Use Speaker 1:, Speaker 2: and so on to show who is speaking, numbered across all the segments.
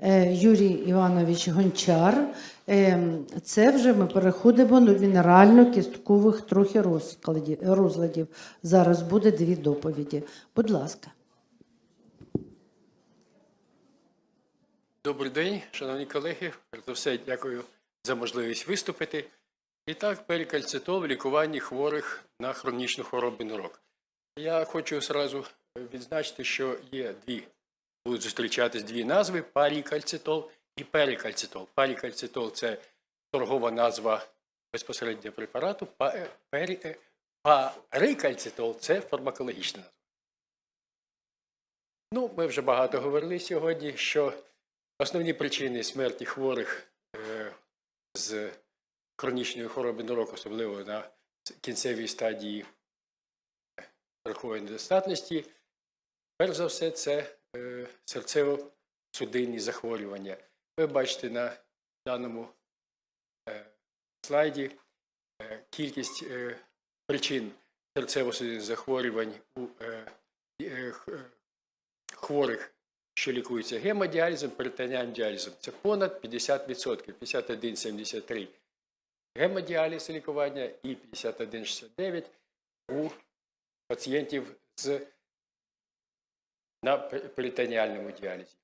Speaker 1: е, Юрій Іванович Гончар. Е, Це вже ми переходимо до мінерально-кісткових трохи розладів. Зараз буде дві доповіді. Будь ласка.
Speaker 2: Добрий день, шановні колеги. За все, дякую за можливість виступити. І так, перикальцитол в лікуванні хворих на хронічну хворобу нирок. Я хочу зразу відзначити, що є дві, будуть зустрічатись дві назви: парікальцитол і перикальцитол. Парікальцитол – це торгова назва безпосередньо препарату. па- е, е, Парикальцитол – це фармакологічна назва. Ну, ми вже багато говорили сьогодні, що Основні причини смерті хворих е, з хронічною хворобою нирок, особливо на кінцевій стадії рахової недостатності, перш за все, це серцево-судинні захворювання. Ви бачите на даному е, слайді е, кількість е, причин серцево-судинних захворювань у е, е, е, хворих що лікуються гемодіалізом, перитоніальним діалізом. Це понад 50%, 51,73 гемодіаліз лікування і 51,69 у пацієнтів з на пер- перитоніальному діалізі.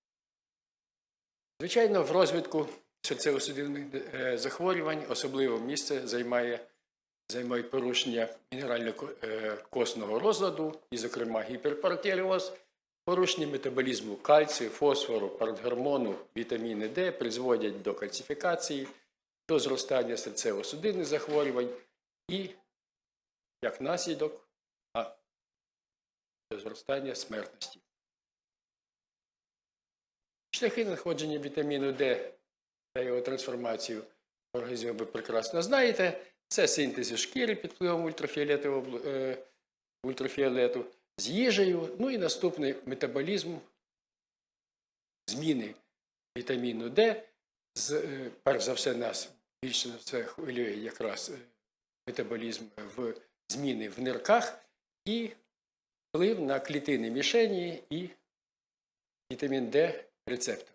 Speaker 2: Звичайно, в розвитку серцево-судинних е, захворювань особливо місце займає займають порушення мінерально-костного розладу, і, зокрема, гіперпарателіоз, порушення метаболізму кальцію, фосфору, парадгормону, вітаміни Д призводять до кальцифікації, до зростання серцево-судинних захворювань і, як наслідок, до зростання смертності. Шляхи знаходження вітаміну Д та його трансформацію в організмі ви прекрасно знаєте. Це синтез шкіри під впливом е, ультрафіолету з їжею. Ну і наступний метаболізм зміни вітаміну Д. З, е, перш за все, нас більше за все хвилює якраз е, метаболізм в зміни в нирках і вплив на клітини мішені і вітамін Д рецептори.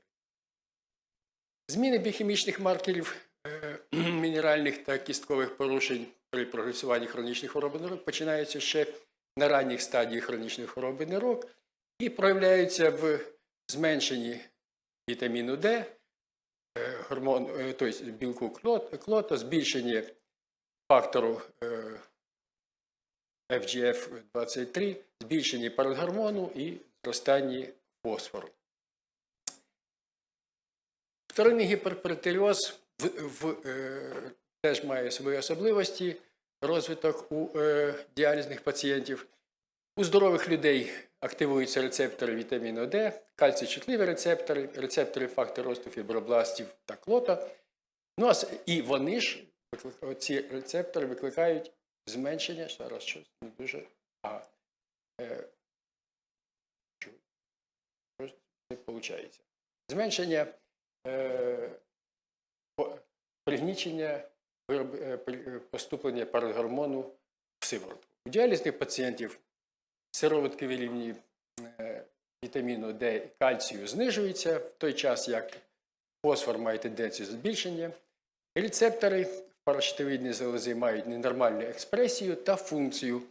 Speaker 2: Зміни біохімічних маркерів е, мінеральних та кісткових порушень при прогресуванні хронічних хвороб нирок починаються ще на ранніх стадіях хронічної хвороби нирок і проявляються в зменшенні вітаміну Д, е, гормон, е, тобто білку клот- клота, збільшенні фактору е, FGF-23, збільшенні парагормону і зростанні фосфору. Вторинний гіперперителіоз в, в, е, теж має свої особливості розвиток у е, діалізних пацієнтів. У здорових людей активуються рецептори вітаміну Д, кальцій-чутливі рецептори, рецептори фактору росту фібробластів та клота. Ну, а і вони ж, ці рецептори викликають зменшення, зараз щось не дуже. А, е, щось не виходить. Зменшення пригнічення вироб- е, е, поступлення парагормону в сиворотку. У діалізних пацієнтів сироваткові рівні е, вітаміну Д і кальцію знижуються, в той час як фосфор має тенденцію збільшення. Рецептори в паращитовидній залозі мають ненормальну експресію та функцію.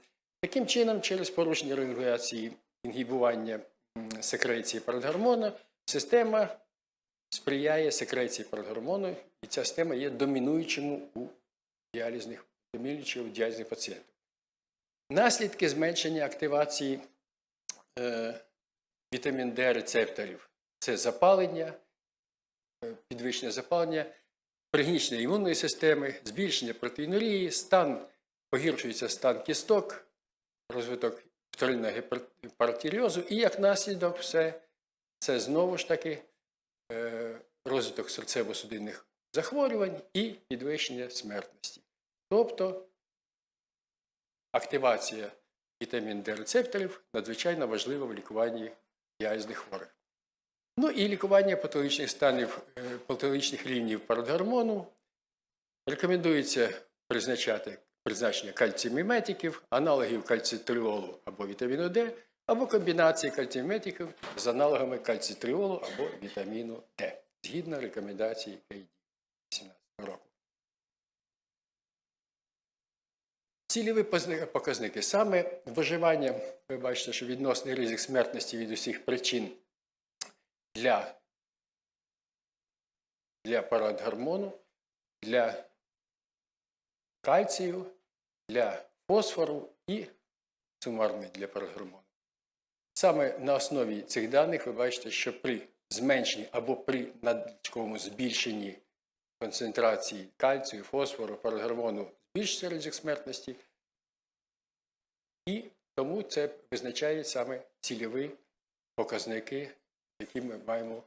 Speaker 2: Таким чином, через порушення регуляції інгібування секреції парагормону, система сприяє секреції парагормону, і ця система є домінуючим у діалізних, домінуючою у діалізних пацієнтів. Наслідки зменшення активації е, вітамін Д рецепторів це запалення, е, підвищення запалення, пригнічення імунної системи, збільшення протеїнурії, стан, погіршується стан кісток, розвиток вторинного гіпертильозу, і як наслідок все це знову ж таки розвиток серцево-судинних захворювань і підвищення смертності. Тобто активація вітамін Д рецепторів надзвичайно важлива в лікуванні діалізних хворих. Ну і лікування патологічних станів, е, патологічних рівнів парадгормону рекомендується призначати призначення кальцієміметиків, аналогів кальцитриолу або вітаміну Д, або комбінації кальцієміметиків з аналогами кальцитриолу або вітаміну Д. згідно рекомендацій КІД 2017 року. Цільові показники. Саме виживання, ви бачите, що відносний ризик смертності від усіх причин для, для парадгормону, для кальцію, для фосфору і сумарний для парадгормону. Саме на основі цих даних ви бачите, що при зменшенні або при надлишковому збільшенні концентрації кальцію, фосфору, парагормону збільшується ризик смертності, і тому це визначає саме цільові показники, які ми маємо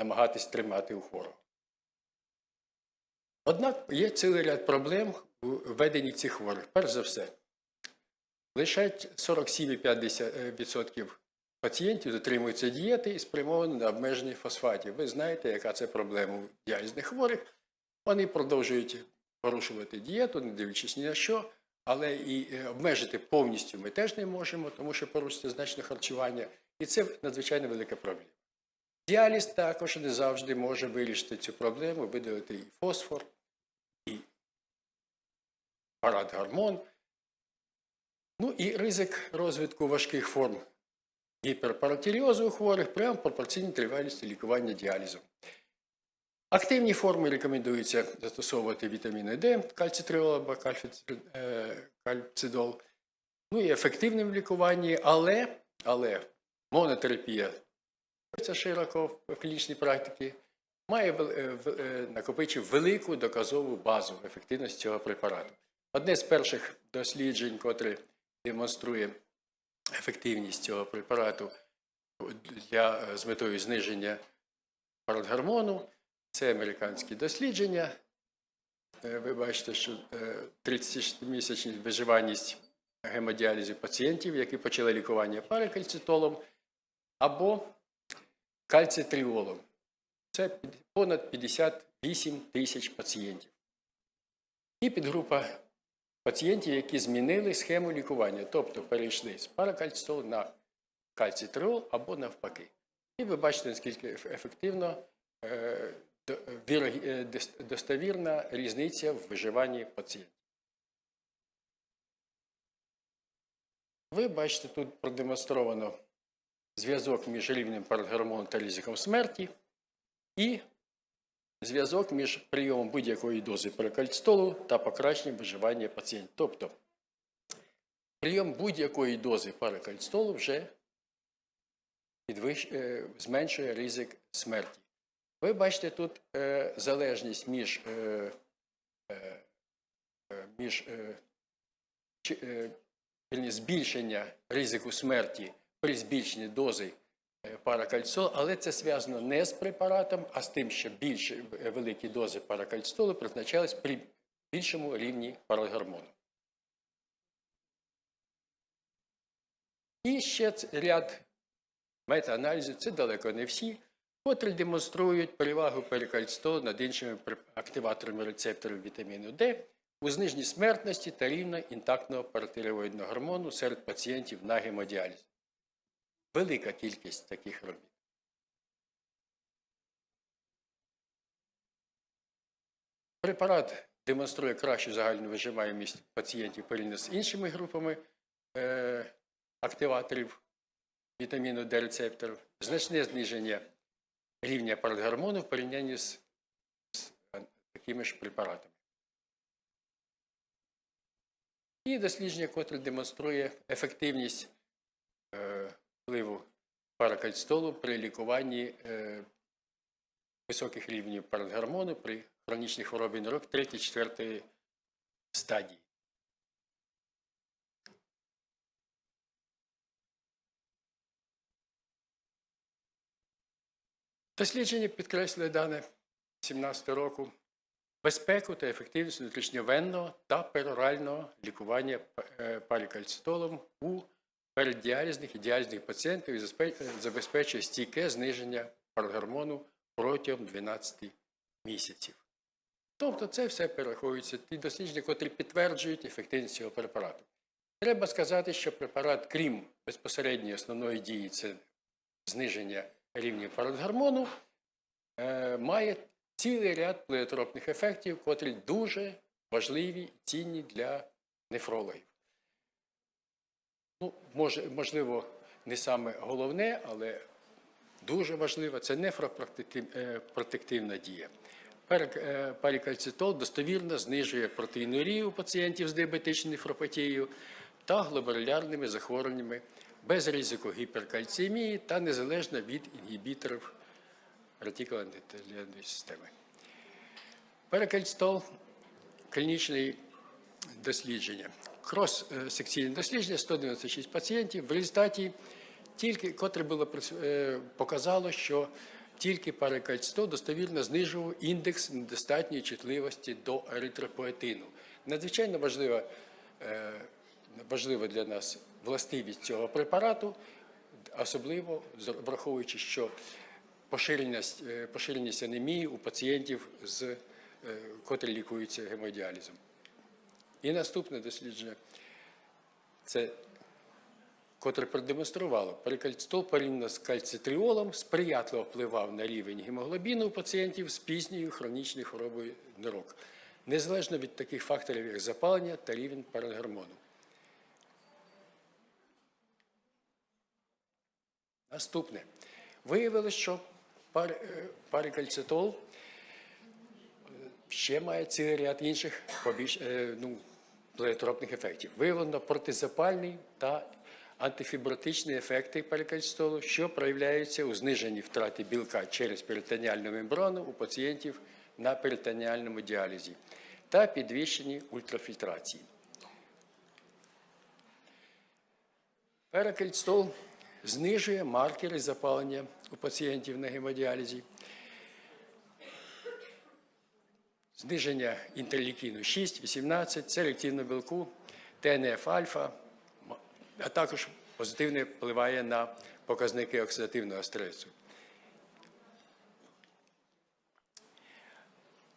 Speaker 2: намагатись тримати у хворого. Однак є цілий ряд проблем у веденні цих хворих. Перш за все, лише 47,5% пацієнтів дотримуються дієти і спрямовані на обмеження фосфатів. Ви знаєте, яка це проблема у діалізних хворих. Вони продовжують порушувати дієту, не дивлячись ні на що, але і е, обмежити повністю ми теж не можемо, тому що порушується значне харчування, і це надзвичайно велика проблема. Діаліз також не завжди може вирішити цю проблему, видалити і фосфор, і парадгормон. Ну і ризик розвитку важких форм гіперпаратиріозу у хворих прямо пропорційній тривалісті лікування діалізом. Активні форми рекомендується застосовувати вітаміни Д, кальцитріол або е, кальцидол. Ну і ефективним в лікуванні, але, але монотерапія це широко в клінічній практиці, має е, е, накопичив велику доказову базу ефективності цього препарату. Одне з перших досліджень, котре демонструє ефективність цього препарату для, е, з метою зниження парадгормону, це американські дослідження. Е, Ви бачите, що 36-місячна виживаність гемодіалізу пацієнтів, які почали лікування паракальцитолом, або кальцитріолом. Це понад 58 тисяч пацієнтів. І підгрупа пацієнтів, які змінили схему лікування, тобто перейшли з паракальцитолу на кальцитріол або навпаки. І ви бачите, наскільки еф- ефективно е, е, дос- достовірна різниця в виживанні пацієнтів. Ви бачите, тут продемонстровано зв'язок між рівнем парагормону та ризиком смерті і зв'язок між прийомом будь-якої дози перекальцитолу та покращенням виживання пацієнтів. Тобто прийом будь-якої дози паракальцитолу вже підвищ... е, зменшує ризик смерті. Ви бачите тут е, залежність між, е, е, е, між е, чи, е, збільшення ризику смерті при збільшенні дози е, паракальцитолу, але це зв'язано не з препаратом, а з тим, що більше е, великі дози паракальцитолу призначались при більшому рівні парагормону. І ще ряд мета-аналізів, це далеко не всі, котрі демонструють перевагу перикальцитолу над іншими активаторами рецепторів вітаміну Д у зниженні смертності та рівня інтактного паратиреоїдного гормону серед пацієнтів на гемодіаліз. Велика кількість таких робіт. Препарат демонструє кращу загальну виживаємість пацієнтів порівняно з іншими групами е, активаторів вітаміну Д рецепторів, значне зниження рівня парадгормону в порівнянні з, з такими ж препаратами. І дослідження, котре демонструє ефективність впливу паракальцитолу при лікуванні е, високих рівнів парадгормону при хронічній хворобі нирок 3-4 стадії. Дослідження підкреслили дане 2017 року безпеку та ефективність внутрішньовенного та перорального лікування е, парікальцитолом у переддіалізних і діалізних пацієнтів і забезпечує стійке зниження парагормону протягом 12 місяців. Тобто це все перераховується ті дослідження, котрі підтверджують ефективність цього препарату. Треба сказати, що препарат, крім безпосередньої основної дії, це зниження рівня парадгормону, е, має цілий ряд плеотропних ефектів, котрі дуже важливі і цінні для нефрологів. Ну, може, можливо, не саме головне, але дуже важливо це нефропротективна дія. Перек- е, Парікальцитол достовірно знижує протеїнурію у пацієнтів з діабетичною нефропатією та глобулярними захворюваннями без ризику гіперкальцемії та незалежно від інгібіторів ретикулоендотеліальної системи. Перекальцитол клінічний дослідження. Крос-секційне дослідження 196 пацієнтів. В результаті тільки котре було е, показало, що тільки паракальцитол достовірно знижував індекс недостатньої чутливості до еритропоетину. Надзвичайно важлива, е, важлива для нас властивість цього препарату, особливо враховуючи, що поширеність, е, поширеність анемії у пацієнтів, з, котрі лікуються гемодіалізом. І наступне дослідження це котре продемонструвало, перекальцитол порівняно з кальцитріолом сприятливо впливав на рівень гемоглобіну у пацієнтів з пізньою хронічною хворобою нирок, незалежно від таких факторів, як запалення та рівень парагормону. Наступне. Виявилось, що пар, е, парикальцитол ще має цілий ряд інших побіч, е, ну, плеотропних ефектів. Виявлено протизапальний та антифібротичні ефекти парикальцитолу, що проявляються у зниженні втрати білка через перитоніальну мембрану у пацієнтів на перитоніальному діалізі та підвищенні ультрафільтрації. Перекальцитол знижує маркери запалення у пацієнтів на гемодіалізі, зниження інтерлікіну 6, 18, селективного білку, ТНФ-альфа, а також позитивно впливає на показники оксидативного стресу.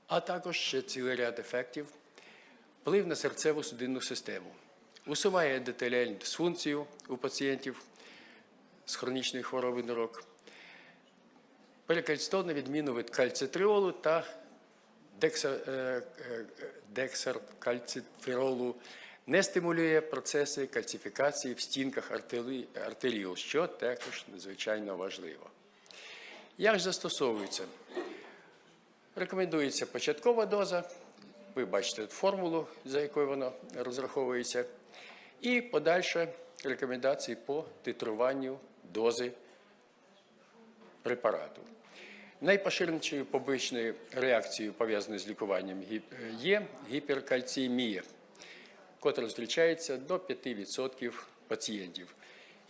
Speaker 2: А також ще цілий ряд ефектів. Вплив на серцеву судинну систему. Усуває ендотеліальну дисфункцію у пацієнтів з хронічною хворобою нирок. Перекальцитол, на відміну від кальцитриолу та е, е, не стимулює процеси кальцифікації в стінках артеріол, що також надзвичайно важливо. Як застосовується? Рекомендується початкова доза. Ви бачите формулу, за якою воно розраховується. І подальше рекомендації по титруванню дози препарату. Найпоширенішою побічною реакцією, пов'язаною з лікуванням, е, є гіперкальціємія, котра зустрічається до 5% пацієнтів.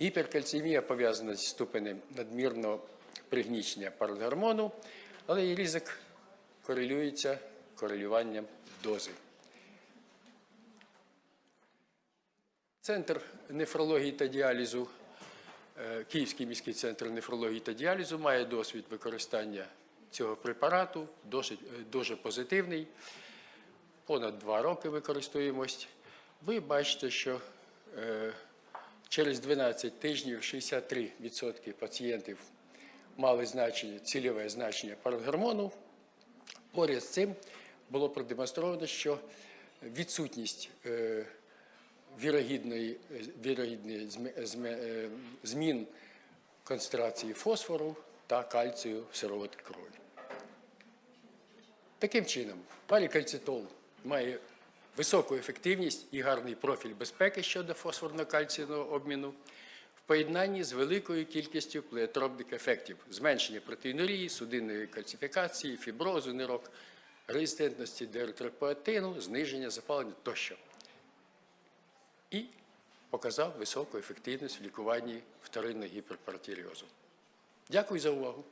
Speaker 2: Гіперкальціємія пов'язана зі ступенем надмірного пригнічення парагормону, але її ризик корелюється корелюванням дози. Центр нефрології та діалізу, Київський міський центр нефрології та діалізу має досвід використання цього препарату, досить, е, дуже позитивний. Понад два роки використовуємось. Ви бачите, що е, через 12 тижнів 63% пацієнтів мали значення, цільове значення парагормону. Поряд з цим було продемонстровано, що відсутність е, вірогідної, вірогідної зме- зме- е, змін концентрації фосфору та кальцію в сироватій крові. Таким чином, палікальцитол має високу ефективність і гарний профіль безпеки щодо фосфорно-кальційного обміну в поєднанні з великою кількістю плеотропних ефектів, зменшення протеїнурії, судинної кальцифікації, фіброзу нирок, резистентності до еритропоетину, зниження запалення тощо. І показав високу ефективність в лікуванні вторинного гіперпаратіріозу. Дякую за увагу.